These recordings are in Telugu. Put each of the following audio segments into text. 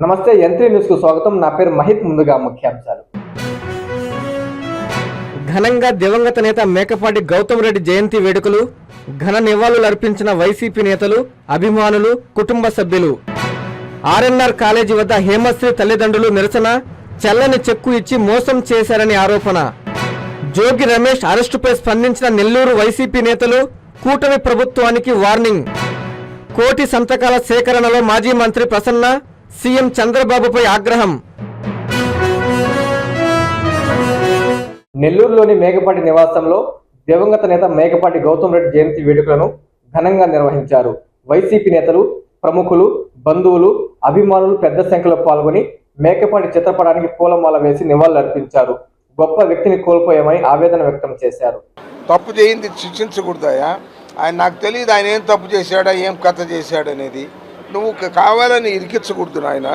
నమస్తే ఎంత్రీ న్యూస్కు స్వాగతం. నా పేరు మహిత్ ముందుగా ముఖ్యాంశాలు. ఘనంగా దివంగత నేత మేకపాటి గౌతమ్ రెడ్డి జయంతి వేడుకలు ఘన నివాళులు అర్పించిన వైసీపీ నేతలు అభిమానులు కుటుంబ సభ్యులు. ఆర్ఎన్ఆర్ కాలేజీ వద్ద హేమశ్రీ తల్లిదండ్రులు నిరసన చల్లని చెక్కు ఇచ్చి మోసం చేశారని ఆరోపణ. జోగి రమేష్ అరెస్టుపై స్పందించిన నెల్లూరు వైసీపీ నేతలు కూటమి ప్రభుత్వానికి వార్నింగ్. కోటి సంతకాల సేకరణలో మాజీ మంత్రి ప్రసన్న సీఎం చంద్రబాబుపై ఆగ్రహం. నెల్లూరులోని మేకపాటి నివాసంలో దివంగత నేత మేకపాటి గౌతమ్ రెడ్డి జయంతి వేడుకలను ఘనంగా నిర్వహించారు. వైసీపీ నేతలు ప్రముఖులు బంధువులు అభిమానులు పెద్ద సంఖ్యలో పాల్గొని మేకపాటి చిత్రపటానికి పూలమాల వేసి నివాళులర్పించారు గొప్ప వ్యక్తిని కోల్పోయామని ఆవేదన వ్యక్తం చేశారు. తప్పు చేయింది శిక్షించకూడదాయా ఆయన నాకు తెలియదు ఆయన ఏం తప్పు చేశాడా ఏం కథ చేశాడు అనేది నువ్వు కావాలని ఇరికించకూడదు నాయన.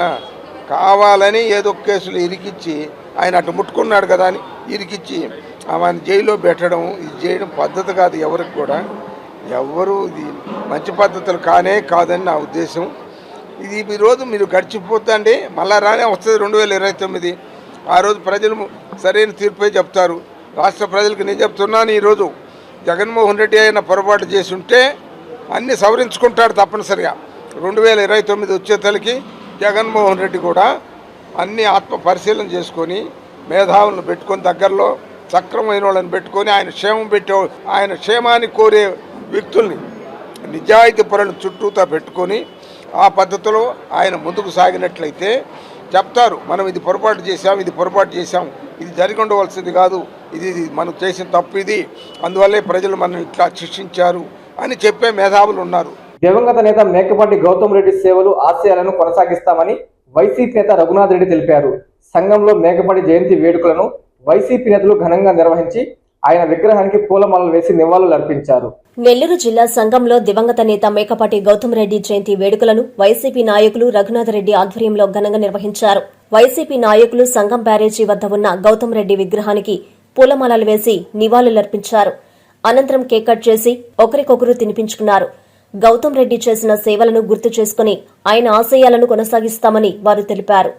కావాలని ఏదో కేసులు ఇరికిచ్చి ఆయన అటు ముట్టుకున్నాడు కదా అని ఇరికిచ్చి ఆమెను జైల్లో పెట్టడం ఇది చేయడం పద్ధతి కాదు ఎవరికి కూడా. ఎవరు ఇది మంచి పద్ధతులు కానే కాదని నా ఉద్దేశం. ఇది ఈరోజు రోజు మీరు గడిచిపోతండి మళ్ళా రానే వస్తుంది రెండు వేల ఇరవై తొమ్మిది. ఆ రోజు ప్రజలు సరైన తీర్పే చెప్తారు. రాష్ట్ర ప్రజలకు నేను చెప్తున్నాను ఈరోజు జగన్మోహన్ రెడ్డి అయిన పొరపాటు చేసి ఉంటే అన్ని సవరించుకుంటాడు తప్పనిసరిగా. రెండు వేల ఇరవై తొమ్మిది వచ్చేతలకి జగన్మోహన్ రెడ్డి కూడా అన్ని ఆత్మ పరిశీలన చేసుకొని మేధావులను పెట్టుకొని దగ్గరలో సక్రమైన వాళ్ళని పెట్టుకొని ఆయన క్షేమం పెట్టే ఆయన క్షేమాన్ని కోరే వ్యక్తుల్ని నిజాయితీ పరులను చుట్టూతా పెట్టుకొని ఆ పద్ధతిలో ఆయన ముందుకు సాగినట్లయితే చెప్తారు మనం ఇది పొరపాటు చేశాం ఇది పొరపాటు చేశాం ఇది జరిగి ఉండవలసింది కాదు ఇది ఇది మనం చేసిన తప్పు ఇది అందువల్లే ప్రజలు మనం ఇట్లా శిక్షించారు అని చెప్పే మేధావులు ఉన్నారు. దివంగత నేత మేకపాటి గౌతమ్ రెడ్డి సేవలు ఆశయాలను కొనసాగిస్తామని వైసీపీ నేత రఘునాథ్ రెడ్డి తెలిపారు. సంఘంలో మేకపాటి జయంతి వేడుకలను వైసీపీ నేతలు ఘనంగా నిర్వహించి ఆయన విగ్రహానికి పూలమాలలు వేసి నివాళులు అర్పించారు. నెల్లూరు జిల్లా సంఘంలో దివంగత నేత మేకపాటి గౌతమ్ రెడ్డి జయంతి వేడుకలను వైసీపీ నాయకులు రఘునాథరెడ్డి ఆధ్వర్యంలో ఘనంగా నిర్వహించారు. వైసీపీ నాయకులు సంఘం బ్యారేజీ వద్ద ఉన్న గౌతమ్ రెడ్డి విగ్రహానికి పూలమాలలు వేసి నివాళులర్పించారు. అనంతరం కేక్ కట్ చేసి ఒకరికొకరు తినిపించుకున్నారు. గౌతమ్ రెడ్డి చేసిన సేవలను గుర్తు చేసుకుని ఆయన ఆశయాలను కొనసాగిస్తామని వారు తెలిపారు.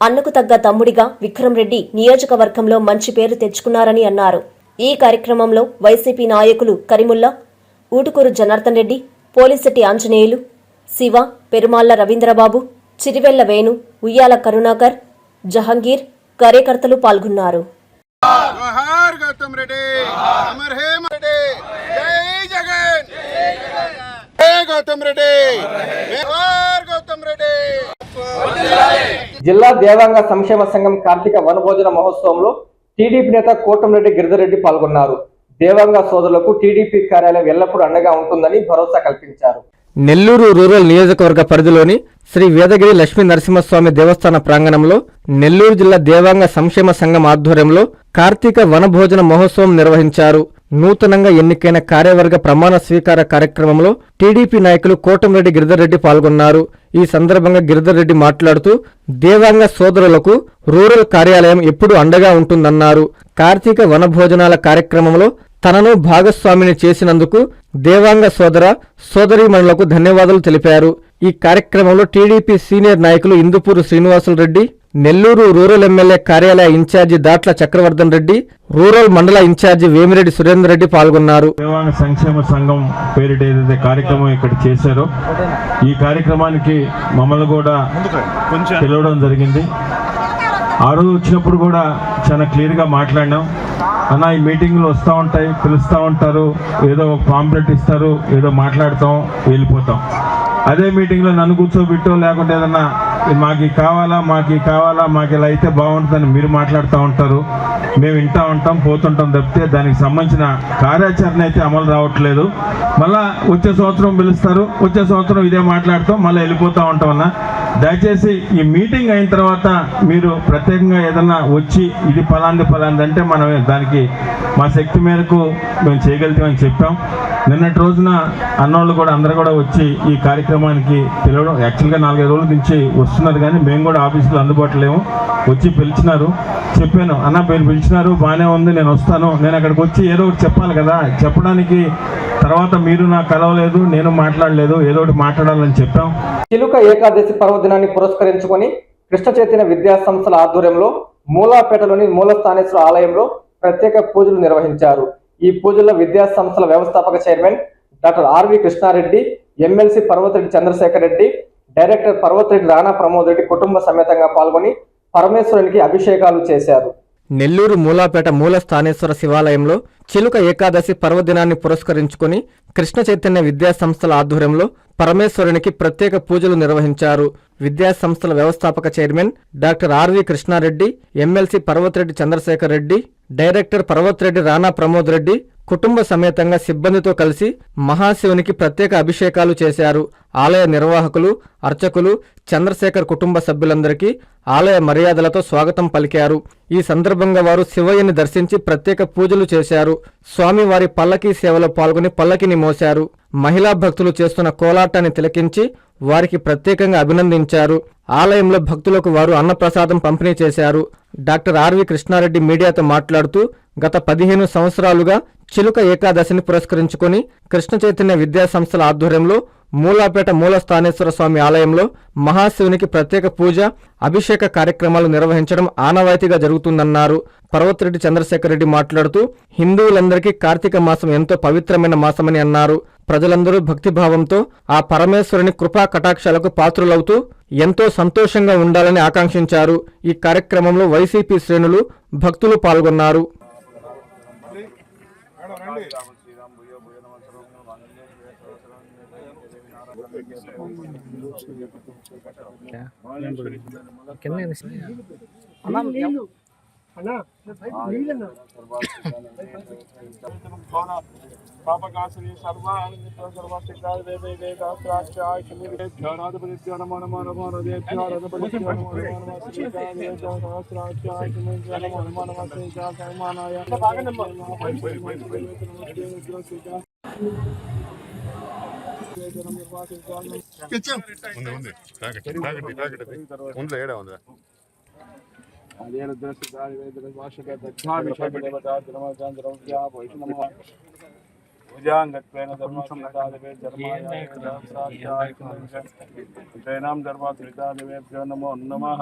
అన్నకు తగ్గ తమ్ముడిగా విక్రమ్ రెడ్డి నియోజకవర్గంలో మంచి పేరు తెచ్చుకున్నారని అన్నారు. ఈ కార్యక్రమంలో వైసీపీ నాయకులు కరిముల్లా ఊటుకూరు జనార్దన్ రెడ్డి పోలిశెట్టి ఆంజనేయులు శివ పెరుమాళ్ళ రవీంద్రబాబు చిరివెల్ల వేణు ఉయ్యాల కరుణాకర్ జహంగీర్ కార్యకర్తలు పాల్గొన్నారు. గౌతమ్ రెడ్డి. జోహార్ గౌతమ్ రెడ్డి. జిల్లా దేవాంగ సంక్షేమ సంఘం కార్తీక వనభోజన మహోత్సవంలో టీడీపీ నేత కోటంరెడ్డి గిరిధరెడ్డి పాల్గొన్నారు. దేవాంగ సోదరులకు టీడీపీ కార్యాలయం ఎల్లప్పుడూ అండగా ఉంటుందని భరోసా కల్పించారు. నెల్లూరు రూరల్ నియోజకవర్గ పరిధిలోని శ్రీ వేదగిరి లక్ష్మీ నరసింహస్వామి దేవస్థాన ప్రాంగణంలో నెల్లూరు జిల్లా దేవాంగ సంక్షేమ సంఘం ఆధ్వర్యంలో కార్తీక వనభోజన మహోత్సవం నిర్వహించారు. నూతనంగా ఎన్నికైన కార్యవర్గ ప్రమాణ స్వీకార కార్యక్రమంలో టీడీపీ నాయకులు కోటంరెడ్డి గిరిధర్రెడ్డి పాల్గొన్నారు. ఈ సందర్భంగా గిరిధర్రెడ్డి మాట్లాడుతూ దేవాంగ సోదరులకు రూరల్ కార్యాలయం ఎప్పుడూ అండగా ఉంటుందన్నారు. కార్తీక వనభోజనాల కార్యక్రమంలో తనను భాగస్వామిని చేసినందుకు దేవాంగ సోదర సోదరీమణులకు ధన్యవాదాలు తెలిపారు. ఈ కార్యక్రమంలో టీడీపీ సీనియర్ నాయకులు ఇందుపూరు శ్రీనివాసులు రెడ్డి నెల్లూరు రూరల్ ఎమ్మెల్యే కార్యాలయ ఇన్ఛార్జి దాట్ల చక్రవర్ధన్ రెడ్డి రూరల్ మండల ఇన్ఛార్జి వేమిరెడ్డి సురేందర్ రెడ్డి పాల్గొన్నారు. దేవాంగ సంక్షేమ సంఘం పేరిట ఏదైతే కార్యక్రమం ఇక్కడ చేశారో ఈ కార్యక్రమానికి మమ్మల్ని కూడా పిలవడం జరిగింది. ఆ రోజు వచ్చినప్పుడు కూడా చాలా క్లియర్గా మాట్లాడినాం. అన్న ఈ మీటింగ్లు వస్తూ ఉంటాయి పిలుస్తూ ఉంటారు ఏదో ఒక పాంప్లెట్ ఇస్తారు ఏదో మాట్లాడతాం వెళ్ళిపోతాం. అదే మీటింగ్లో నన్ను కూర్చోబెట్టో లేకుంటే ఏదన్నా మాకు కావాలా మాకు కావాలా మాకు ఇలా అయితే బాగుంటుందని మీరు మాట్లాడుతూ ఉంటారు. మేము వింటూ ఉంటాం పోతుంటాం తప్పితే దానికి సంబంధించిన కార్యాచరణ అయితే అమలు రావట్లేదు. మళ్ళా వచ్చే సంవత్సరం పిలుస్తారు వచ్చే సంవత్సరం ఇదే మాట్లాడతాం మళ్ళీ వెళ్ళిపోతూ ఉంటాం అన్న. దయచేసి ఈ మీటింగ్ అయిన తర్వాత మీరు ప్రత్యేకంగా ఏదన్నా వచ్చి ఇది ఫలాంది ఫలాంది అంటే మనం దానికి మా శక్తి మేరకు మేము చేయగలుగుతామని చెప్పాం. నిన్నటి రోజున అన్నోళ్ళు కూడా అందరూ కూడా వచ్చి ఈ కార్యక్రమానికి పిలవడం యాక్చువల్గా నాలుగైదు రోజుల నుంచి వస్తున్నారు కానీ మేము కూడా ఆఫీసులో అందుబాటులేము వచ్చి పిలిచినారు. చెప్పాను అన్న మీరు పిలిచినారు బాగానే ఉంది నేను వస్తాను. నేను అక్కడికి వచ్చి ఏదో ఒకటి చెప్పాలి కదా. చెప్పడానికి తర్వాత మీరు నాకు కలవలేదు నేను మాట్లాడలేదు ఏదో ఒకటి మాట్లాడాలని చెప్పాం. చిలుక ఏకాదశి పర్వదినాన్ని పురస్కరించుకొని కృష్ణ చైతన్య విద్యా సంస్థల ఆధ్వర్యంలో మూలాపేటలోని మూలస్థానేశ్వర ఆలయంలో ప్రత్యేక పూజలు నిర్వహించారు. ఈ పూజల్లో విద్యా సంస్థల వ్యవస్థాపక chairman doctor R V Krishna Reddy MLC Parvathireddy Chandrasekhar Reddy director Parvathireddy Rana Pramod Reddy కుటుంబ సమేతంగా పాల్గొని పరమేశ్వరునికి అభిషేకాలు చేశారు. నెల్లూరు మూలాపేట మూల స్థానేశ్వర శివాలయంలో చిలుక ఏకాదశి పర్వదినాన్ని పురస్కరించుకుని కృష్ణ చైతన్య విద్యాసంస్థల ఆధ్వర్యంలో పరమేశ్వరునికి ప్రత్యేక పూజలు నిర్వహించారు. విద్యాసంస్థల వ్యవస్థాపక chairman doctor R V Krishna Reddy MLC Parvathareddy Chandrasekhar Reddy director Parvathareddy Rana Pramod Reddy కుటుంబ సమేతంగా సిబ్బందితో కలిసి మహాశివునికి ప్రత్యేక అభిషేకాలు చేశారు. ఆలయ నిర్వాహకులు అర్చకులు చంద్రశేఖర్ కుటుంబ సభ్యులందరికీ ఆలయ మర్యాదలతో స్వాగతం పలికారు. ఈ సందర్భంగా వారు శివయ్యని దర్శించి ప్రత్యేక పూజలు చేశారు. స్వామివారి పల్లకీ సేవలో పాల్గొని పల్లకిని మోశారు. మహిళా భక్తులు చేస్తున్న కోలాటాన్ని తిలకించి వారికి ప్రత్యేకంగా అభినందించారు. ఆలయంలో భక్తులకు వారు అన్నప్రసాదం పంపిణీ చేశారు. డాక్టర్ ఆర్వి కృష్ణారెడ్డి మీడియాతో మాట్లాడుతూ గత పదిహేను సంవత్సరాలుగా చిలుక ఏకాదశిని పురస్కరించుకొని కృష్ణ చైతన్య విద్యా సంస్థల ఆధ్వర్యంలో మూలాపేట మూలస్థానేశ్వర స్వామి ఆలయంలో మహాశివునికి ప్రత్యేక పూజ అభిషేక కార్యక్రమాలు నిర్వహించడం ఆనవాయితీగా జరుగుతుందన్నారు. పర్వతిరెడ్డి చంద్రశేఖర్ రెడ్డి మాట్లాడుతూ హిందువులందరికీ కార్తీక మాసం ఎంతో పవిత్రమైన మాసమని అన్నారు. ప్రజలందరూ భక్తిభావంతో ఆ పరమేశ్వరుని కృపా కటాక్షాలకు పాత్రులవుతూ ఎంతో సంతోషంగా ఉండాలని ఆకాంక్షించారు. ఈ కార్యక్రమంలో వైసీపీ శ్రేణులు భక్తులు పాల్గొన్నారు. పాపకాసుని సర్వానందిత సర్వశక్తాయ దేవే వేదాస్త్రాక్షాయ శివేభ్యో నాదపతిభ్యో నమో నమో నమో నదేభ్యో రథపతిభ్యో నమో నమో నమో శ్రీకాయ దేవో సహస్రాక్షాయ శివేభ్యో నమో నమో నమో శ్రీకాయ సమానాయ ఉంది ఉంది తాగండి తాగండి తాగండి ఉందిలే ఏడా ఉందా అదేన దర్శితాయ వేద వాషక దక్షామి వైష్ణవ భుజాంగత్వేన ధర్మాయ నమో నమః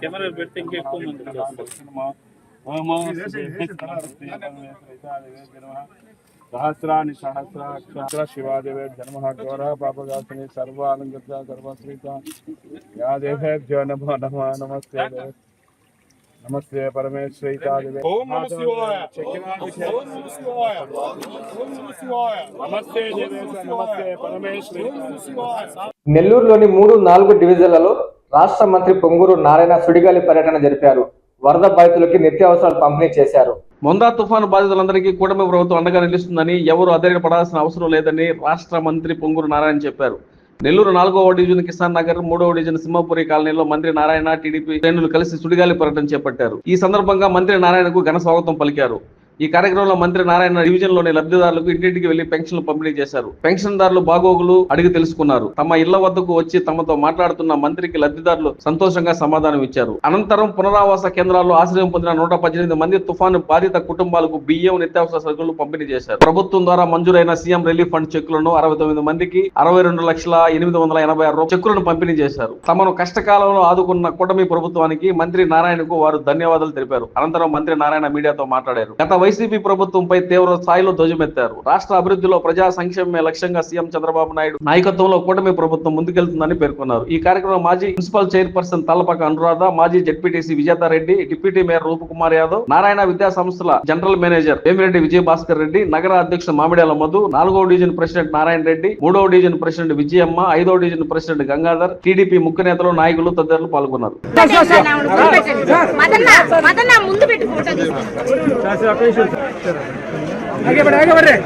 కెమెరా పెడితే ఇంకెక్కువ సహస్రాన్ని సహస్రాక్షర శివాదేవే జన్మ ఘోర పాపగాసిని సర్వాలంకృత సర్వశ్రీత యా దేవేభ్యో నమో నమో నమస్తే నమస్తే పరమేశ్వరీతాదివే ఓం నమ శివాయ ఓం నమ శివాయ ఓం నమ శివాయ నమస్తే దేవేశ నమస్తే పరమేశ్వరి నెల్లూరులోని మూడు నాలుగు డివిజన్లలో రాష్ట్ర మంత్రి పొంగూరు నారాయణ సుడిగాలి పర్యటన జరిపారు. వరద బాధితులకి నిత్యావసరాలు పంపిణీ చేశారు. మొందా తుఫాను బాధితులందరికీ కూటమి ప్రభుత్వం అండగా నిలుస్తుందని ఎవరు అధైర్యపడాల్సిన అవసరం లేదని రాష్ట్ర మంత్రి పొంగూరు నారాయణ చెప్పారు. నెల్లూరు నాలుగవ డివిజన్ కిసాన్ నగర్ మూడవ డివిజన్ సింహపురి కాలనీలో మంత్రి నారాయణ టీడీపీ శ్రేణులు కలిసి సుడిగాలి పర్యటన చేపట్టారు. ఈ సందర్భంగా మంత్రి నారాయణకు ఘన స్వాగతం పలికారు. ఈ కార్యక్రమంలో మంత్రి నారాయణ డివిజన్లోని లబ్ధిదారులకు ఇంటింటికి వెళ్ళి పెన్షన్లు పంపిణీ చేశారు. పెన్షన్దారులు బాగోగులు అడిగి తెలుసుకున్నారు. తమ ఇళ్ళ వద్దకు వచ్చి తమతో మాట్లాడుతున్న మంత్రికి లబ్ధిదారులు సంతోషంగా సమాధానం ఇచ్చారు. అనంతరం పునరావాస కేంద్రాల్లో ఆశ్రయం పొందిన నూట పద్దెనిమిది మంది తుఫాను బాధిత కుటుంబాలకు బియ్యం నిత్యావసర సరుకులు పంపిణీ చేశారు. ప్రభుత్వం ద్వారా మంజూరైన సీఎం రిలీఫ్ ఫండ్ చెక్కులను అరవై తొమ్మిది మందికి అరవై రెండు లక్షల ఎనిమిది వందల ఎనభై ఆరు చెక్కులను పంపిణీ చేశారు. తమను కష్టకాలంలో ఆదుకున్న కూటమి ప్రభుత్వానికి మంత్రి నారాయణకు వారు ధన్యవాదాలు తెలిపారు. అనంతరం మంత్రి నారాయణ మీడియాతో మాట్లాడారు. గత వైసీపీ ప్రభుత్వంపై తీవ్ర స్థాయిలో ధ్వజమెత్తారు. రాష్ట్ర అభివృద్ధిలో ప్రజా సంక్షేమమే లక్ష్యంగా సీఎం చంద్రబాబు నాయుడు నాయకత్వంలో కూటమి ప్రభుత్వం ముందుకెళ్తుందని పేర్కొన్నారు. ఈ కార్యక్రమం మాజీ మున్సిపల్ చైర్పర్సన్ తల్లపక అనురాధ మాజీ ZPTC Vijetha Reddy deputy mayor Roopkumar Yadav Narayana విద్యా సంస్థల జనరల్ మేనేజర్ వేమిరెడ్డి విజయ భాస్కర్ రెడ్డి నగర అధ్యక్షుడు మామిడాల మధు నాలుగో డివిజన్ ప్రెసిడెంట్ నారాయణ రెడ్డి మూడో డివిజన్ ప్రెసిడెంట్ విజయమ్మ ఐదో డివిజన్ ప్రెసిడెంట్ గంగాధర్ టీడీపీ ముఖ్య నేతలు నాయకులు తదితరులు పాల్గొన్నారు. ముందు పెట్టి ఫోటో తీసుకో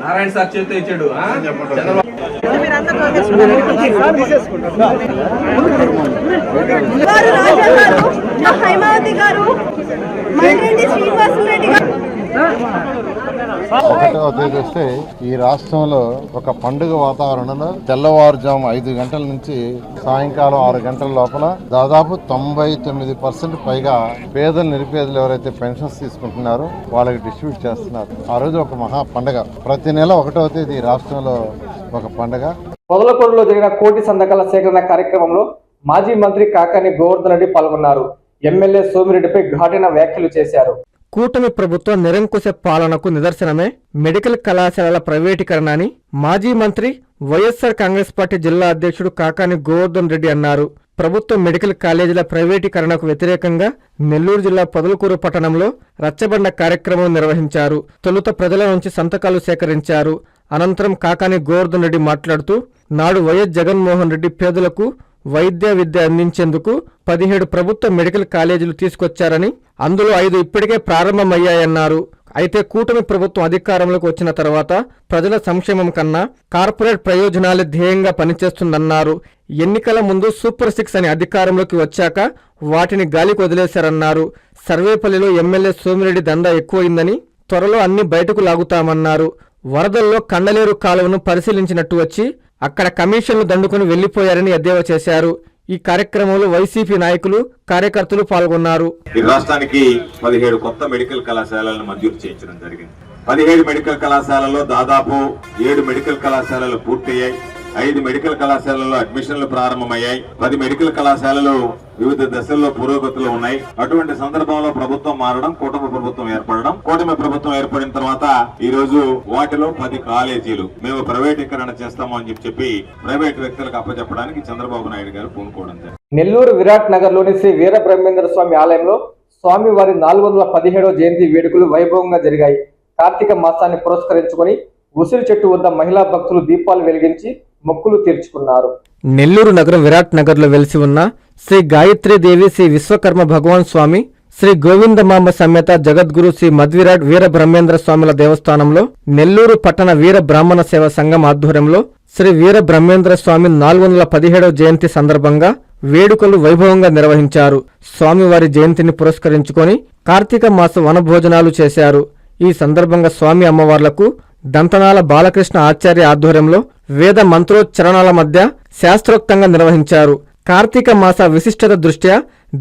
నారాయణ సార్ చేతితో ఇచ్చాడు? చంద్రబాబు గారు రాజా గారు మా హైమావతి గారు శ్రీనివాసరెడ్డి గారు. ఒకటో తేదీ వస్తే ఈ రాష్ట్రంలో ఒక పండుగ వాతావరణంలో తెల్లవారుజాము ఐదు గంటల నుంచి సాయంకాలం ఆరు గంటల లోపల దాదాపు తొంభై తొమ్మిది పర్సెంట్ పైగా పేదలు నిరుపేదలు ఎవరైతే పెన్షన్స్ తీసుకుంటున్నారో వాళ్ళకి డిస్ట్రిబ్యూట్ చేస్తున్నారు. ఆ రోజు ఒక మహా పండుగ. ప్రతి నెల ఒకటో తేదీ ఈ రాష్ట్రంలో ఒక పండుగ. పొదలకోడులో జరిగిన కోటి సంతకాల సేకరణ కార్యక్రమంలో మాజీ మంత్రి కాకాని గోవర్ధన్ రెడ్డి పాల్గొన్నారు. ఎమ్మెల్యే సోమిరెడ్డిపై ఘాటిన వ్యాఖ్యలు చేశారు. కూటమి ప్రభుత్వం నిరంకుశ పాలనకు నిదర్శనమే మెడికల్ కళాశాలల ప్రైవేటీకరణ అని మాజీ మంత్రి వైఎస్ఆర్ కాంగ్రెస్ పార్టీ జిల్లా అధ్యక్షుడు కాకాని గోవర్ధన్ రెడ్డి అన్నారు. ప్రభుత్వ మెడికల్ కాలేజీల ప్రైవేటీకరణకు వ్యతిరేకంగా నెల్లూరు జిల్లా పొదలకూరు పట్టణంలో రచ్చబండ కార్యక్రమం నిర్వహించారు. తొలుత ప్రజల నుంచి సంతకాలు సేకరించారు. అనంతరం కాకాని గోవర్ధన్ రెడ్డి మాట్లాడుతూ నాడు వైఎస్ జగన్మోహన్ రెడ్డి పేదలకు వైద్య విద్య అందించేందుకు పదిహేడు ప్రభుత్వ మెడికల్ కాలేజీలు తీసుకొచ్చారని అందులో ఐదు ఇప్పటికే ప్రారంభమయ్యాయన్నారు. అయితే కూటమి ప్రభుత్వం అధికారంలోకి వచ్చిన తర్వాత ప్రజల సంక్షేమం కన్నా కార్పొరేట్ ప్రయోజనాలే ధ్యేయంగా పనిచేస్తుందన్నారు. ఎన్నికల ముందు సూపర్ సిక్స్ అని అధికారంలోకి వచ్చాక వాటిని గాలికి వదిలేశారన్నారు. సర్వేపల్లిలో ఎమ్మెల్యే సోమిరెడ్డి దందా ఎక్కువైందని త్వరలో అన్ని బయటకు లాగుతామన్నారు. వరదల్లో కండలేరు కాలువను పరిశీలించినట్టు వచ్చి అక్కడ కమిషన్లు దండుకుని వెళ్ళిపోయారని ఎద్దేవా చేశారు. ఈ కార్యక్రమంలో వైసీపీ నాయకులు కార్యకర్తలు పాల్గొన్నారు. ఈ రాష్ట్రానికి పదిహేడు కొత్త మెడికల్ కళాశాలలను మంజూరు చేయించడం జరిగింది. పదిహేడు మెడికల్ కళాశాలలో దాదాపు ఏడు మెడికల్ కళాశాలలు పూర్తయ్యాయి. ఐదు మెడికల్ కళాశాలల్లో అడ్మిషన్లు ప్రారంభమయ్యాయి. పది మెడికల్ కళాశాలలు వివిధ దశల్లో పురోగతిలో ఉన్నాయి. అటువంటి సందర్భంలో ప్రభుత్వం మారడం కూటమి ప్రభుత్వం ఏర్పడడం కూటమి ప్రభుత్వం ఏర్పడిన తర్వాత ఈ రోజు వాటిలో పది కాలేజీలు మేము ప్రైవేటీకరణ చేస్తాము అని చెప్పి చెప్పి ప్రైవేట్ వ్యక్తులకు అప్పచెప్పడానికి చంద్రబాబు నాయుడు గారు పూనుకోవడం నెల్లూరు విరాట్ నగర్లోని శ్రీ వీర బ్రహ్మేంద్ర స్వామి ఆలయంలో స్వామివారి నాలుగు వందల పదిహేడవ జయంతి వేడుకలు వైభవంగా జరిగాయి. కార్తీక మాసాన్ని పురస్కరించుకొని ఉసిరి చెట్టు వద్ద మహిళా భక్తులు దీపాలు వెలిగించి మొక్కులు తీర్చుకున్నారు. నెల్లూరు నగరం విరాట్ నగర్లో వెలిసి ఉన్న శ్రీ గాయత్రీదేవి శ్రీ విశ్వకర్మ భగవాన్ స్వామి శ్రీ గోవిందమామ సమేత జగద్గురు శ్రీ మధ్విరాట్ వీర బ్రహ్మేంద్ర స్వామిల దేవస్థానంలో నెల్లూరు పట్టణ వీర బ్రాహ్మణ సేవ సంఘం ఆధ్వర్యంలో శ్రీ వీర బ్రహ్మేంద్ర స్వామి నాలుగు వందల పదిహేడవ జయంతి సందర్భంగా వేడుకలు వైభవంగా నిర్వహించారు. స్వామివారి జయంతిని పురస్కరించుకొని కార్తీక మాస వనభోజనాలు చేశారు. ఈ సందర్భంగా స్వామి అమ్మవార్లకు దంతనాల బాలకృష్ణ ఆచార్య ఆధ్వర్యంలో వేద మంత్రోచ్చరణాల మధ్య శాస్త్రోక్తంగా నిర్వహించారు. కార్తీక మాస విశిష్టత దృష్ట్యా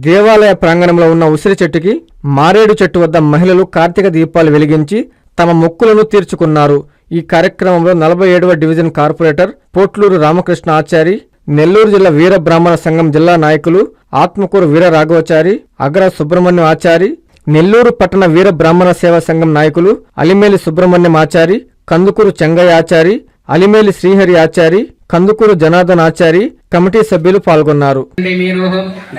దేవాలయ ప్రాంగణంలో ఉన్న ఉసిరి చెట్టుకి మారేడు చెట్టు వద్ద మహిళలు కార్తీక దీపాలు వెలిగించి తమ మొక్కులను తీర్చుకున్నారు. ఈ కార్యక్రమంలో నలభై ఏడవ డివిజన్ కార్పొరేటర్ పోట్లూరు రామకృష్ణ ఆచారి నెల్లూరు జిల్లా వీర బ్రాహ్మణ సంఘం జిల్లా నాయకులు ఆత్మకూరు వీర రాఘవచారి అగ్ర సుబ్రహ్మణ్యం ఆచారి నెల్లూరు పట్టణ వీర బ్రాహ్మణ సేవా సంఘం నాయకులు అలిమేలి సుబ్రహ్మణ్యం ఆచారి కందుకూరు చెంగయ్య ఆచారి అలిమేలి శ్రీహరి ఆచారి కందుకూరు జనార్దన్ ఆచారి కమిటీ సభ్యులు పాల్గొన్నారు.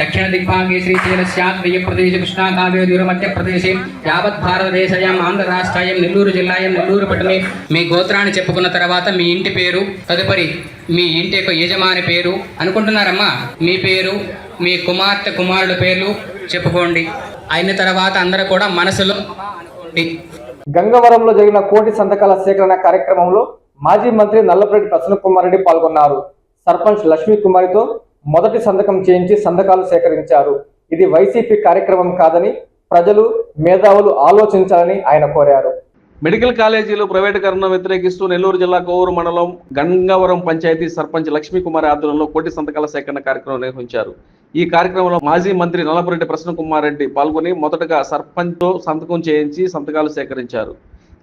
దక్షిణ దిగ్భాగే శ్రీశైల శాత్వయ ప్రదేశ కృష్ణాకావ్యూర మధ్యప్రదేశే యావత్ భారతదేశయం ఆంధ్ర రాష్ట్రాయం నెల్లూరు జిల్లాయం నెల్లూరు పట్టణమే మీ గోత్రాన్ని చెప్పుకున్న తర్వాత మీ ఇంటి పేరు తదుపరి మీ ఇంటి యొక్క యజమాని పేరు అనుకుంటున్నారమ్మా? మీ పేరు మీ కుమార్తె కుమారుడు పేర్లు చెప్పుకోండి. అయిన తర్వాత అందరూ కూడా మనసులో అనుకోండి. గంగవరంలో జరిగిన కోటి సంతకాల సేకరణ కార్యక్రమంలో మాజీ మంత్రి నల్లపరెడ్డి ప్రసన్న కుమార్ రెడ్డి పాల్గొన్నారు. సర్పంచ్ లక్ష్మీ కుమారితో మొదటి సంతకం చేయించి సంతకాలు సేకరించారు. ఇది వైసీపీ కార్యక్రమం కాదని ప్రజలు మేధావులు ఆలోచించాలని ఆయన కోరారు. మెడికల్ కాలేజీలు ప్రైవేటీకరణ వ్యతిరేకిస్తూ నెల్లూరు జిల్లా కోవూరు మండలం గంగవరం పంచాయతీ సర్పంచ్ లక్ష్మీ కుమార్ ఆధ్వర్యంలో కోటి సంతకాల సేకరణ కార్యక్రమం నిర్వహించారు. ఈ కార్యక్రమంలో మాజీ మంత్రి నల్లపురెడ్డి ప్రసన్న కుమార్ రెడ్డి పాల్గొని మొదటగా సర్పంచ్తో సంతకం చేయించి సంతకాలు సేకరించారు.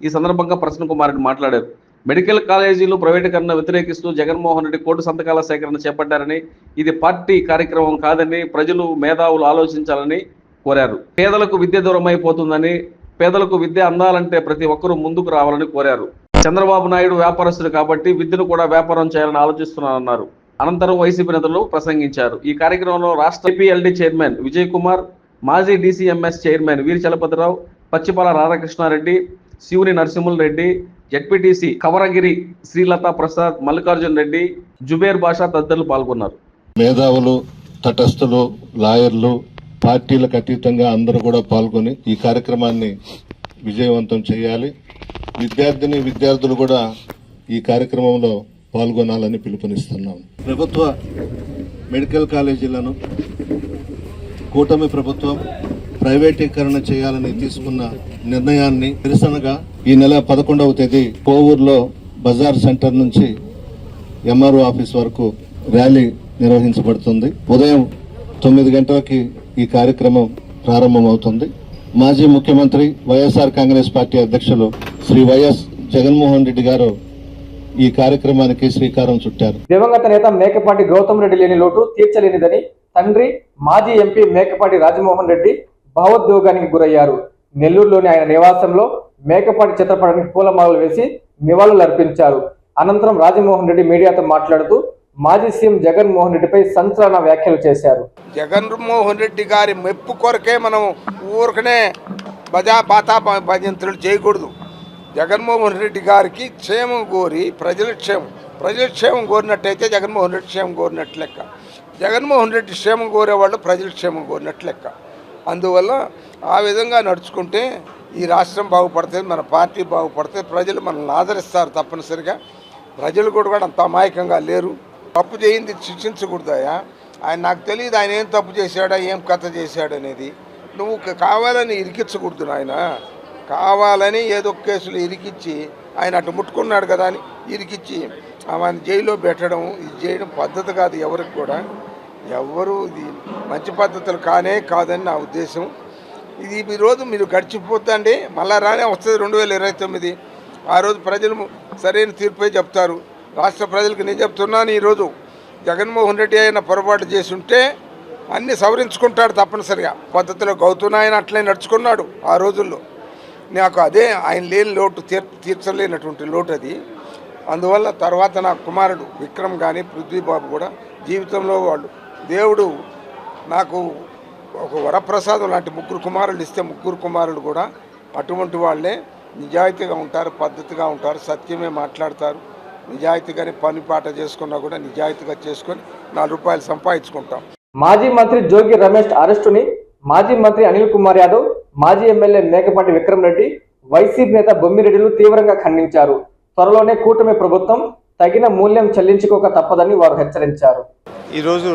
ఈ సందర్భంగా ప్రసన్న కుమార్ రెడ్డి మాట్లాడారు. మెడికల్ కాలేజీలు ప్రైవేటీకరణ వ్యతిరేకిస్తూ జగన్మోహన్ రెడ్డి కోటి సంతకాల సేకరణ చేపట్టారని ఇది పార్టీ కార్యక్రమం కాదని ప్రజలు మేధావులు ఆలోచించాలని కోరారు. పేదలకు విద్య దూరం అయిపోతుందని పేదలకు విద్య అందాలంటే ప్రతి ఒక్కరూ ముందుకు రావాలని కోరారు. చంద్రబాబు నాయుడు వ్యాపారస్తుడు కాబట్టి విద్యను కూడా వ్యాపారం చేయాలని ఆలోచిస్తున్నారన్నారు అనంతరం వైసీపీ నేతలు ప్రసంగించారు. ఈ కార్యక్రమంలో రాష్ట్ర ఏపీఎల్డీ చైర్మన్ విజయ్ కుమార్ మాజీ డీసీఎంఎస్ చైర్మన్ వీరి చలపతిరావు పచ్చిపాల రాధాకృష్ణారెడ్డి శివుని నరసింహుల్ రెడ్డి జడ్పీటీసీ కవరగిరి శ్రీలతా ప్రసాద్ మల్లికార్జున్ రెడ్డి జుబేర్ బాషా తదితరులు పాల్గొన్నారు. మేధావులు తటస్థులు లాయర్లు పార్టీలకు అతీతంగా అందరూ కూడా పాల్గొని ఈ కార్యక్రమాన్ని విజయవంతం చేయాలి. విద్యార్థిని విద్యార్థులు కూడా ఈ కార్యక్రమంలో పాల్గొనాలని పిలుపునిస్తున్నాం. ప్రభుత్వ మెడికల్ కాలేజీలను కూటమి ప్రభుత్వం ప్రైవేటీకరణ చేయాలని తీసుకున్న నిర్ణయాన్ని నిరసనగా ఈ నెల పదకొండవ తేదీ కోవూరులో బజార్ సెంటర్ నుంచి ఎంఆర్ఓ ఆఫీస్ వరకు ర్యాలీ నిర్వహించబడుతుంది. ఉదయం తొమ్మిది గంటలకి ఈ కార్యక్రమం ప్రారంభమవుతుంది. మాజీ ముఖ్యమంత్రి వైఎస్ఆర్ కాంగ్రెస్ పార్టీ అధ్యక్షులు శ్రీ వైఎస్ జగన్మోహన్ రెడ్డి గారు ఈ కార్యక్రమానికి శ్రీకారం చుట్టారు. దివంగత నేత మేకపాటి గౌతమ్ రెడ్డి లేని లోటు తీర్చలేనిదని తండ్రి మాజీ ఎంపీ మేకపాటి రాజమోహన్ రెడ్డి భావోద్వేగానికి గురయ్యారు. నెల్లూరులోని ఆయన నివాసంలో మేకపాటి చిత్రపటానికి పూలమాలలు వేసి నివాళులు అర్పించారు. అనంతరం రాజమోహన్ రెడ్డి మీడియాతో మాట్లాడుతూ మాజీ సీఎం జగన్మోహన్ రెడ్డిపై సంచలన వ్యాఖ్యలు చేశారు. జగన్మోహన్ రెడ్డి గారి మెప్పు కొరకే మనం ఊరికనే బజా బాతా భజంతులు చేయకూడదు. జగన్మోహన్ రెడ్డి గారికి క్షేమం కోరి ప్రజల క్షేమం. ప్రజల క్షేమం కోరినట్టయితే జగన్మోహన్ రెడ్డి క్షేమం కోరినట్టు లెక్క. జగన్మోహన్ రెడ్డి క్షేమం కోరేవాళ్ళు ప్రజల క్షేమం కోరినట్టు లెక్క. అందువల్ల ఆ విధంగా నడుచుకుంటే ఈ రాష్ట్రం బాగుపడితే మన పార్టీ బాగుపడితే ప్రజలు మనల్ని ఆదరిస్తారు తప్పనిసరిగా. ప్రజలు కూడా కూడా అంత అమాయకంగా లేరు. తప్పు చేయింది శిక్షించకూడదయా ఆయన నాకు తెలియదు ఆయన ఏం తప్పు చేశాడా ఏం కథ చేశాడు అనేది. నువ్వు కావాలని ఇరికించకూడదు ఆయన కావాలని ఏదో కేసులు ఇరికిచ్చి ఆయన అటు ముట్టుకున్నాడు కదా అని ఇరికిచ్చి ఆమెను జైల్లో పెట్టడం ఇది చేయడం పద్ధతి కాదు ఎవరికి కూడా. ఎవరు ఇది మంచి పద్ధతులు కానే కాదని నా ఉద్దేశం. ఇది ఈ రోజు మీరు గడిచిపోతుందండి మళ్ళా రానే వస్తుంది రెండు వేల ఇరవై తొమ్మిది. ఆ రోజు ప్రజలు సరైన తీర్పే చెప్తారు. రాష్ట్ర ప్రజలకు నేను చెప్తున్నాను ఈరోజు జగన్మోహన్ రెడ్డి ఆయన పొరపాటు చేసి ఉంటే అన్నీ సవరించుకుంటాడు తప్పనిసరిగా. పద్ధతిలో గౌతమ్ ఆయన అట్లే నడుచుకున్నాడు ఆ రోజుల్లో. నాకు అదే ఆయన లేని లోటు తీర్ తీర్చలేనటువంటి లోటు అది. అందువల్ల తర్వాత నా కుమారుడు విక్రమ్ కానీ పృథ్వీబాబు కూడా జీవితంలో వాళ్ళు దేవుడు నాకు ఒక వరప్రసాదం లాంటి ముగ్గురు కుమారులు ఇస్తే ముగ్గురు కుమారులు కూడా అటువంటి వాళ్ళే నిజాయితీగా ఉంటారు పద్ధతిగా ఉంటారు సత్యమే మాట్లాడతారు. నిజాయితీగానే పని పాట చేసుకున్నా కూడా నిజాయితీగా చేసుకొని నాలుగు రూపాయలు సంపాదించుకుంటాం. మాజీ మంత్రి జోగి రమేష్ అరెస్టుని మాజీ మంత్రి అనిల్ కుమార్ యాదవ్ మాజీ ఎమ్మెల్యే మేకపాటి విక్రమ్ రెడ్డి వైసీపీ నేత బొమ్మిరెడ్డిలు తీవ్రంగా ఖండించారు. త్వరలోనే కూటమి ప్రభుత్వం తగిన మూల్యం చెల్లించుకోక తప్పదని వారు హెచ్చరించారు. ఈరోజు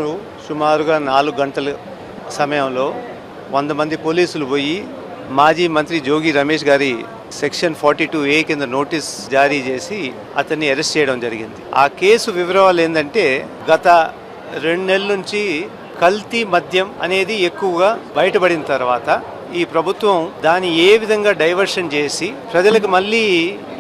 సుమారుగా నాలుగు గంటల సమయంలో వంద మంది పోలీసులు పోయి మాజీ మంత్రి జోగి రమేష్ గారి సెక్షన్ ఫార్టీ టూ ఏ కింద నోటీస్ జారీ చేసి అతన్ని అరెస్ట్ చేయడం జరిగింది. ఆ కేసు వివరాలు ఏంటంటే గత రెండు నెలల నుంచి కల్తీ మద్యం అనేది ఎక్కువగా బయటపడిన తర్వాత ఈ ప్రభుత్వం దాన్ని ఏ విధంగా డైవర్షన్ చేసి ప్రజలకు మళ్ళీ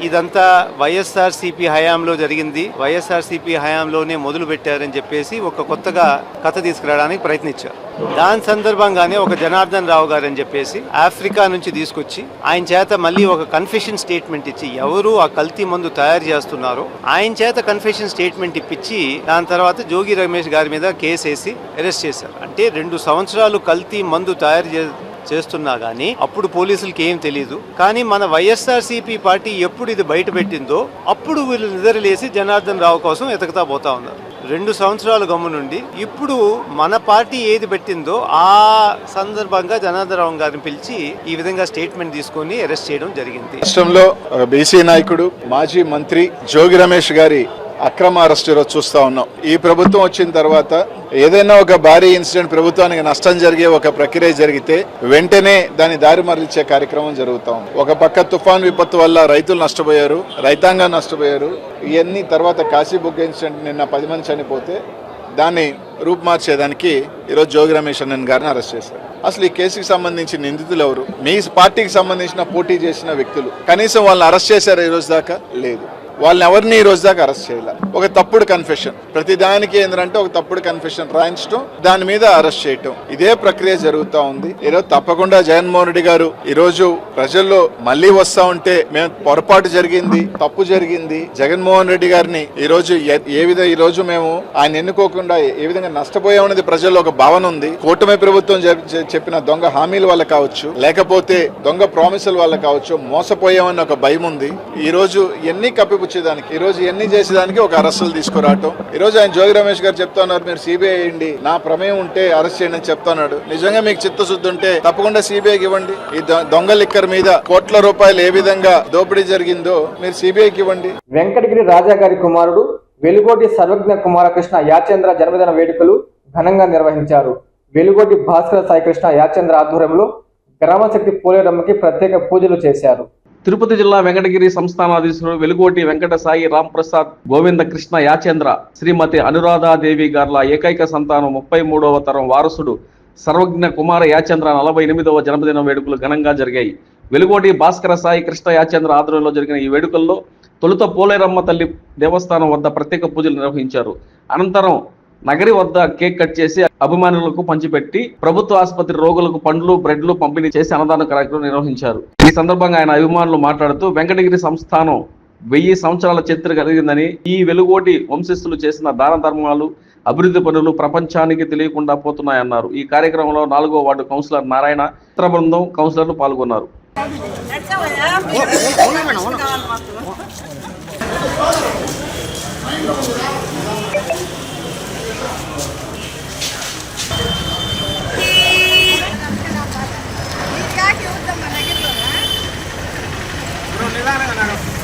ఇదంతా వైఎస్ఆర్ సిపి హయాంలో జరిగింది. వైఎస్ఆర్ సిపి హయాంలోనే మొదలు పెట్టారని చెప్పేసి ఒక కొత్తగా కథ తీసుకురావడానికి ప్రయత్నించారు. దాని సందర్భంగానే ఒక జనార్దన్ రావు గారు అని చెప్పేసి ఆఫ్రికా నుంచి తీసుకొచ్చి ఆయన చేత మళ్ళీ ఒక కన్ఫెషన్ స్టేట్మెంట్ ఇచ్చి ఎవరు ఆ కల్తీ మందు తయారు చేస్తున్నారో ఆయన చేత కన్ఫెషన్ స్టేట్మెంట్ ఇప్పించి దాని తర్వాత జోగి రమేష్ గారి మీద కేసు వేసి అరెస్ట్ చేశారు. అంటే రెండు సంవత్సరాలు కల్తీ మందు తయారు చే చేస్తున్నా కానీ అప్పుడు పోలీసులకి ఏం తెలియదు కానీ మన వైఎస్ఆర్సీపీ పార్టీ ఎప్పుడు ఇది బయట పెట్టిందో అప్పుడు వీళ్ళు నిద్రలేసి జనార్దన్ రావు కోసం ఎతకతా పోతా ఉన్నారు. రెండు సంవత్సరాల గమ్ము నుండి ఇప్పుడు మన పార్టీ ఏది పెట్టిందో ఆ సందర్భంగా జనార్దన్ రావు గారిని పిలిచి ఈ విధంగా స్టేట్మెంట్ తీసుకొని అరెస్ట్ చేయడం జరిగింది. రాష్ట్రంలో బీసీ నాయకుడు మాజీ మంత్రి జోగి రమేష్ గారి అక్రమ అరెస్ట్ ఈరోజు చూస్తా ఉన్నాం. ఈ ప్రభుత్వం వచ్చిన తర్వాత ఏదైనా ఒక భారీ ఇన్సిడెంట్ ప్రభుత్వానికి నష్టం జరిగే ఒక ప్రక్రియ జరిగితే వెంటనే దాని దారి మరలిచ్చే కార్యక్రమం జరుగుతాం ఉంది. ఒక పక్క తుఫాన్ విపత్తు వల్ల రైతులు నష్టపోయారు రైతాంగం నష్టపోయారు. ఇవన్నీ తర్వాత కాశీబుగ్గ ఇన్సిడెంట్ నిన్న పది మంది చనిపోతే దాన్ని రూపుమార్చేదానికి ఈరోజు జోగి రమేష్ అన్నన్ గారిని అరెస్ట్ చేశారు. అసలు ఈ కేసుకి సంబంధించి నిందితులు ఎవరు? మీ పార్టీకి సంబంధించిన పోటీ చేసిన వ్యక్తులు. కనీసం వాళ్ళని అరెస్ట్ చేశారు ఈరోజు దాకా? లేదు. వాళ్ళని ఎవరిని ఈ రోజు దాకా అరెస్ట్ చేయాలి. ఒక తప్పుడు కన్ఫెషన్ ప్రతి దానికి ఏంటంటే ఒక తప్పుడు కన్ఫెషన్ రాయించడం దాని మీద అరెస్ట్ చేయటం. ఇదే ప్రక్రియ జరుగుతూ ఉంది. ఈరోజు తప్పకుండా జగన్మోహన్ రెడ్డి గారు ఈరోజు ప్రజల్లో మళ్ళీ వస్తా ఉంటే మేము పొరపాటు జరిగింది తప్పు జరిగింది. జగన్మోహన్ రెడ్డి గారిని ఈ రోజు ఏ- విధంగా ఈ రోజు మేము ఆయన ఎన్నుకోకుండా ఏ విధంగా నష్టపోయామనేది ప్రజల్లో ఒక భావన ఉంది. కూటమి ప్రభుత్వం జ- చెప్పిన దొంగ హామీల వల్ల కావచ్చు లేకపోతే దొంగ ప్రామిసుల వల్ల కావచ్చు మోసపోయామని ఒక భయం ఉంది. ఈ రోజు ఎన్ని కప్పి వచ్చేదానికి. ఈ రోజు ఎన్ని చేసేదానికి ఒక అరెస్టులు తీసుకురావటం. ఈ రోజు ఆయన జోగి రమేష్ గారు చెప్తున్నారు మీరు సిబిఐ వేయండి నా ప్రమేయం ఉంటే అరెస్ట్ చేయండి అని చెప్తున్నాడు నిజంగా మీకు చిత్తశుద్ధి ఉంటే తప్పకుండా సిబిఐకి ఇవ్వండి. ఈ దొంగ లిక్కర్ మీద కోట్ల రూపాయలు ఏ విధంగా దోపిడీ జరిగిందో మీరు సిబిఐకి ఇవ్వండి. వెంకటగిరి రాజా గారి కుమారుడు వెలుగోటి సర్వజ్ఞ కుమారకృష్ణ యాచేంద్ర జన్మదిన వేడుకలు ఘనంగా నిర్వహించారు. వెలుగోటి భాస్కర సాయికృష్ణ యాచేంద్ర ఆధ్వర్యంలో గ్రామశక్తి పోలేరమ్మకి ప్రత్యేక పూజలు చేశారు. తిరుపతి జిల్లా వెంకటగిరి సంస్థానాధీశుడు వెలుగోటి వెంకట సాయి రాంప్రసాద్ గోవింద కృష్ణ యాచేంద్ర శ్రీమతి అనురాధాదేవి గార్ల ఏకైక సంతానం ముప్పై మూడవ తరం వారసుడు సర్వజ్ఞ కుమార యాచేంద్ర నలభై ఎనిమిదవ జన్మదిన వేడుకలు ఘనంగా జరిగాయి. వెలుగోటి భాస్కర సాయి కృష్ణ యాచేంద్ర ఆధ్వర్యంలో జరిగిన ఈ వేడుకల్లో తొలుత పోలేరమ్మ తల్లి దేవస్థానం వద్ద ప్రత్యేక పూజలు నిర్వహించారు. అనంతరం నగరి వద్ద కేక్ కట్ చేసి అభిమానులకు పంచిపెట్టి ప్రభుత్వ ఆసుపత్రి రోగులకు పండ్లు బ్రెడ్లు పంపిణీ చేసి అన్నదాన కార్యక్రమం నిర్వహించారు. ఈ సందర్భంగా ఆయన అభిమానులు మాట్లాడుతూ వెంకటగిరి సంస్థానం వెయ్యి సంవత్సరాల చరిత్ర కలిగిందని ఈ వెలుగోటి వంశస్థులు చేసిన దాన ధర్మాలు అభివృద్ధి పనులు ప్రపంచానికి తెలియకుండా పోతున్నాయన్నారు. ఈ కార్యక్రమంలో నాలుగో వార్డు కౌన్సిలర్ నారాయణ చిత్ర బృందం కౌన్సిలర్లు పాల్గొన్నారు. Claro, claro.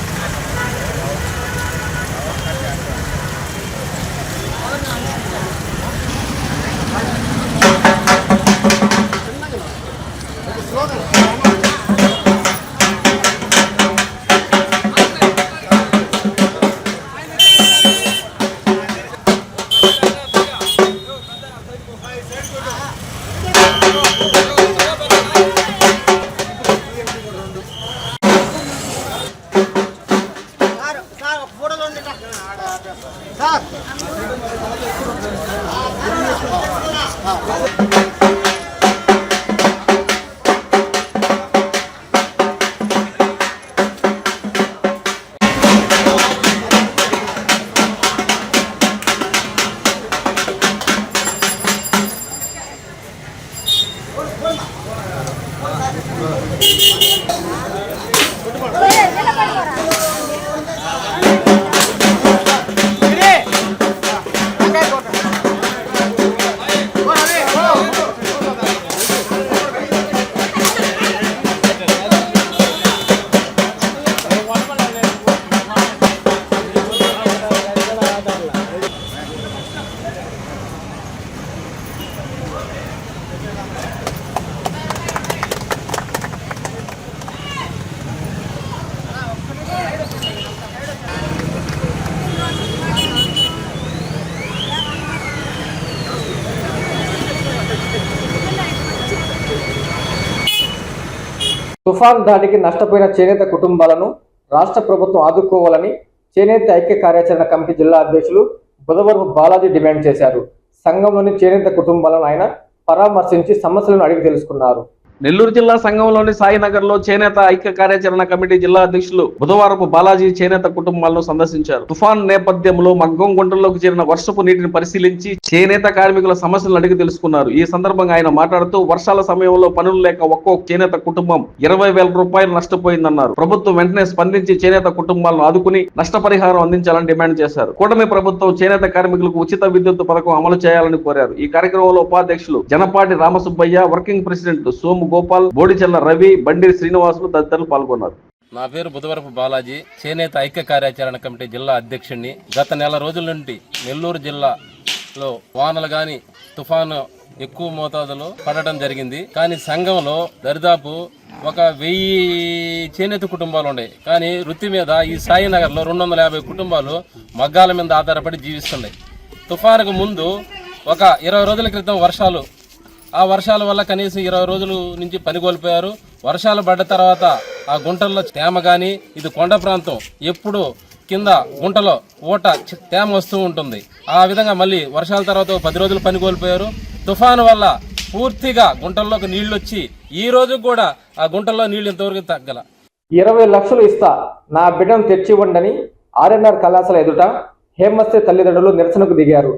తుఫాన్ దాడికి నష్టపోయిన చేనేత కుటుంబాలను రాష్ట్ర ప్రభుత్వం ఆదుకోవాలని చేనేత ఐక్య కార్యాచరణ కమిటీ జిల్లా అధ్యక్షులు బుధవారం బాలాజీ డిమాండ్ చేశారు. సంఘంలోని చేనేత కుటుంబాలను ఆయన పరామర్శించి సమస్యలను అడిగి తెలుసుకున్నారు. నెల్లూరు జిల్లా సంఘంలోని సాయినగర్లో చేనేత ఐక్య కార్యాచరణ కమిటీ జిల్లా అధ్యక్షులు బుధవారపు బాలాజీ చేనేత కుటుంబాలను సందర్శించారు. తుఫాన్ నేపథ్యంలో మగ్గం గుంటల్లోకి చేరిన వర్షపు నీటిని పరిశీలించి చేనేత కార్మికుల సమస్యలను అడిగి తెలుసుకున్నారు. ఈ సందర్భంగా ఆయన మాట్లాడుతూ వర్షాల సమయంలో పనులు లేక ఒక్కో చేనేత కుటుంబం ఇరవై వేల రూపాయలు నష్టపోయిందన్నారు. ప్రభుత్వం వెంటనే స్పందించి చేనేత కుటుంబాలను ఆదుకుని నష్టపరిహారం అందించాలని డిమాండ్ చేశారు. కూటమి ప్రభుత్వం చేనేత కార్మికులకు ఉచిత విద్యుత్ పథకం అమలు చేయాలని కోరారు. ఈ కార్యక్రమంలో ఉపాధ్యక్షులు జనపాటి రామసుబ్బయ్య వర్కింగ్ ప్రెసిడెంట్ సోము గోపాల్ బోడిచెల్ల రవి బండి శ్రీనివాసులు తదితరులు పాల్గొన్నారు. నా పేరు బుధవరపు బాలాజీ. చేనేత ఐక్య కార్యాచరణ కమిటీ జిల్లా అధ్యక్షుడిని గత నెల రోజుల నుండి నెల్లూరు జిల్లాలో వానలు గాని తుఫాను ఎక్కువ మోతాదులో పడటం జరిగింది. కానీ సంఘంలో దరిదాపు ఒక వెయ్యి చేనేత కుటుంబాలు ఉన్నాయి కానీ వృత్తి మీద ఈ సాయినగర్లో రెండు వందల యాభై కుటుంబాలు మగ్గాల మీద ఆధారపడి జీవిస్తున్నాయి. తుఫానుకు ముందు ఒక ఇరవై రోజుల క్రితం వర్షాలు ఆ వర్షాల వల్ల కనీసం ఇరవై రోజుల నుంచి పని కోల్పోయారు. వర్షాలు పడ్డ తర్వాత ఆ గుంటల్లో తేమ కానీ ఇది కొండ ప్రాంతం ఎప్పుడు కింద గుంటలో ఊట తేమ వస్తూ ఉంటుంది. ఆ విధంగా మళ్ళీ వర్షాల తర్వాత పది రోజులు పని కోల్పోయారు. తుఫాను వల్ల పూర్తిగా గుంటల్లోకి నీళ్ళు వచ్చి ఈ రోజు కూడా ఆ గుంటల్లో నీళ్ళు ఇంతవరకు తగ్గల. ఇరవై లక్షలు ఇస్తా నా బిడ్డను తెచ్చివ్వండని ఆర్ఎన్ఆర్ కళాశాల ఎదుట హేమస్తే తల్లిదండ్రులు నిరసనకు దిగారు.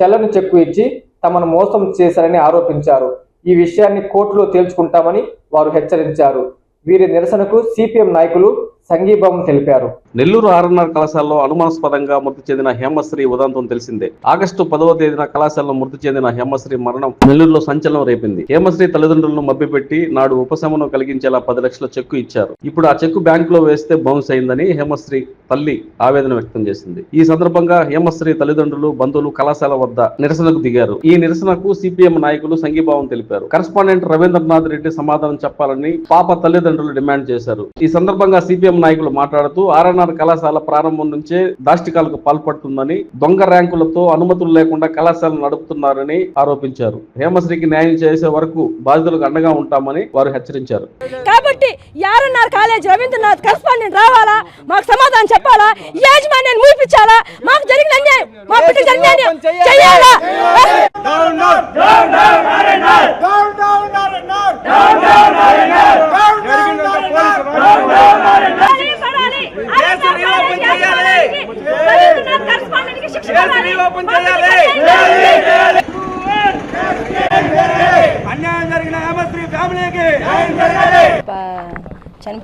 చల్లని చెక్కు ఇచ్చి తమను మోసం చేశారని ఆరోపించారు. ఈ విషయాన్ని కోర్టులో తేల్చుకుంటామని వారు హెచ్చరించారు. వీరి నిరసనకు సిపిఎం నాయకులు సంఘీభావం తెలిపారు. నెల్లూరు ఆర్ఎన్ఆర్ కళాశాలలో అనుమానాస్పదంగా మృతి చెందిన హేమశ్రీ ఉదంతం తెలిసిందే. ఆగస్టు పదవ తేదీన కళాశాలలో మృతి చెందిన హేమశ్రీ మరణం నెల్లూరులో సంచలనం రేపింది. హేమశ్రీ తల్లిదండ్రులను మభ్యపెట్టి నాడు ఉపశమనం కలిగించేలా పది లక్షల చెక్కు ఇచ్చారు. ఇప్పుడు ఆ చెక్కు బ్యాంకులో వేస్తే బౌన్స్ అయిందని హేమశ్రీ తల్లి ఆవేదన వ్యక్తం చేసింది. ఈ సందర్భంగా హేమశ్రీ తల్లిదండ్రులు బంధువులు కళాశాల వద్ద నిరసనకు దిగారు. ఈ నిరసనకు సిపిఎం నాయకులు సంఘీభావం తెలిపారు. కరెస్పాండెంట్ రవీంద్రనాథ్ రెడ్డి సమాధానం చెప్పాలని పాప తల్లిదండ్రులు డిమాండ్ చేశారు. ఈ సందర్భంగా సిపిఎం నాయకులు మాట్లాడుతూ ఆర్ఎన్ఆర్ కళాశాల ప్రారంభం నుంచే దాష్టికాలకు పాల్పడుతుందని దొంగ ర్యాంకులతో అనుమతులు లేకుండా కళాశాల నడుపుతున్నారని ఆరోపించారు. హేమశ్రీకి న్యాయం చేసే వరకు బాధితులకు అండగా ఉంటామని వారు హెచ్చరించారు. కాబట్టి యారన్నారు కాలేజ్ రవీంద్రనాథ్ కరస్పాండెంట్ రావాలా? మాకు సమాధానం చెప్పాలా? యాజమాన్యాన్ని మూపించాలా మాకు జరిగిన అన్యాయం మా బిడ్డ జరిగిన అన్యాయం చేయాలా.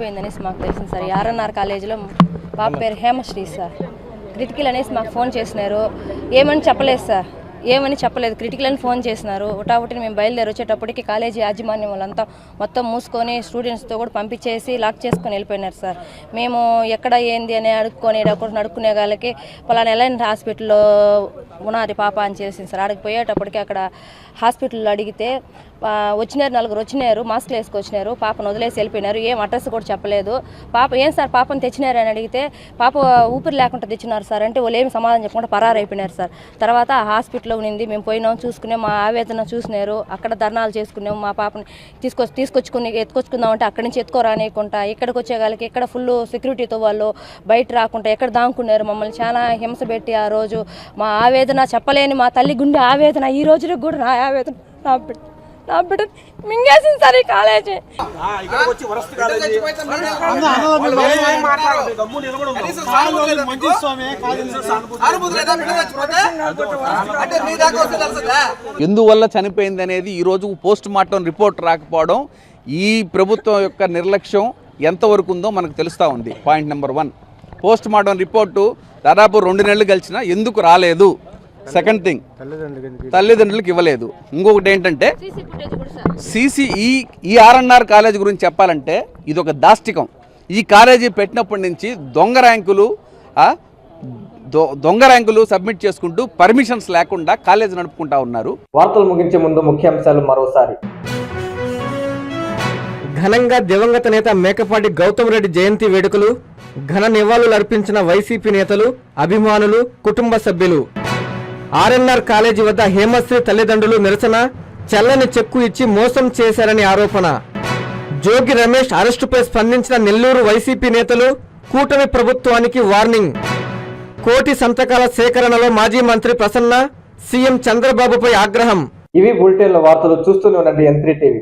చనిపోయిందనేసి మాకు తెలిసింది సార్. ఆర్ఎన్ఆర్ కాలేజీలో పాప పేరు హేమశ్రీ సార్. క్రిటికల్ అనేసి మాకు ఫోన్ చేసినారు. ఏమని చెప్పలేదు సార్. ఏమని చెప్పలేదు. క్రిటికల్ అని ఫోన్ చేసినారు. ఒకటి మేము బయలుదేరి వచ్చేటప్పటికి కాలేజీ యాజమాన్యం వాళ్ళంతా మొత్తం మూసుకొని స్టూడెంట్స్తో కూడా పంపించేసి లాక్ చేసుకొని వెళ్ళిపోయినారు సార్. మేము ఎక్కడ ఏంది అని అడుక్కొని అక్కడ అడుక్కునే వాళ్ళకి పలానా ఎలైన్ హాస్పిటల్లో ఉన్నది పాప అని చేసింది సార్. ఆడికి పోయేటప్పటికి అక్కడ హాస్పిటల్లో అడిగితే వచ్చినారు నలుగురు వచ్చినారు మాస్క్లు వేసుకొచ్చినారు పాపను వదిలేసి వెళ్ళిపోయినారు ఏం అడ్రస్ కూడా చెప్పలేదు. పాప ఏం సార్ పాపను తెచ్చినారు అని అడిగితే పాప ఊపిరి లేకుండా తెచ్చినారు సార్ అంటే వాళ్ళు ఏమి సమాధానం చెప్పకుండా పరారు అయిపోయినారు సార్. తర్వాత ఆ హాస్పిటల్లో ఉన్నింది మేము పోయినాం చూసుకునే మా ఆవేదన చూసినారు అక్కడ ధర్నాలు చేసుకున్నాం మా పాపని తీసుకొచ్చి తీసుకొచ్చుకుని ఎత్తుకొచ్చుకుందాం అంటే అక్కడి నుంచి ఎత్తుకోరానియకుండా ఇక్కడికి వచ్చే వాళ్ళకి ఇక్కడ ఫుల్ సెక్యూరిటీతో వాళ్ళు బయట రాకుండా ఎక్కడ దాంకున్నారు మమ్మల్ని. చాలా హింస పెట్టి ఆ రోజు మా ఆవేదన చెప్పలేని మా తల్లి గుండె ఆవేదన ఈ రోజులకు కూడా నా ఆవేదన నా నా బిడ్డ మింగేసింది సార్ ఈ కాలేజీ. ఎందువల్ల చనిపోయింది అనేది ఈరోజు పోస్ట్ మార్టం రిపోర్ట్ రాకపోవడం ఈ ప్రభుత్వం యొక్క నిర్లక్ష్యం ఎంతవరకు ఉందో మనకు తెలుస్తూ ఉంది. Point number one. Post mortem report దాదాపు రెండు నెలలు గెలిచినా ఎందుకు రాలేదు? సెకండ్ థింగ్ తల్లిదండ్రులకు ఇవ్వలేదు? ఇంకొకటి ఏంటంటే సీసీ ఈ ఈ ఆర్ఎన్ఆర్ కాలేజ్ గురించి చెప్పాలంటే ఇది ఒక దాష్టికం. ఈ కాలేజీ పెట్టినప్పటి నుంచి దొంగ ర్యాంకులు దొంగ ర్యాంకులు సబ్మిట్ చేసుకుంటూ పర్మిషన్స్ లేకుండా కాలేజ్ నడుపుకుంటా ఉన్నారు. వార్తలు ముగించే ముందు ముఖ్యాంశాలు మరోసారి. ఘనంగా దివంగత నేత మేకపాటి గౌతమ్ రెడ్డి జయంతి వేడుకలు ఘన నివాళులు అర్పించిన వైసీపీ నేతలు అభిమానులు కుటుంబ సభ్యులు. ఆర్ఎన్ఆర్ కాలేజీ వద్ద హేమశ్రీ తల్లిదండ్రులు నిరసన చెల్లని చెక్కు ఇచ్చి మోసం చేశారని ఆరోపణ. జోగి రమేష్ అరెస్టుపై స్పందించిన నెల్లూరు వైసీపీ నేతలు కూటమి ప్రభుత్వానికి వార్నింగ్. కోటి సంతకాల సేకరణలో మాజీ మంత్రి ప్రసన్న సీఎం చంద్రబాబుపై ఆగ్రహం. ఇవి బులెటిన్ల వార్తలు చూస్తూనే ఉండండి ఎన్ టీవీ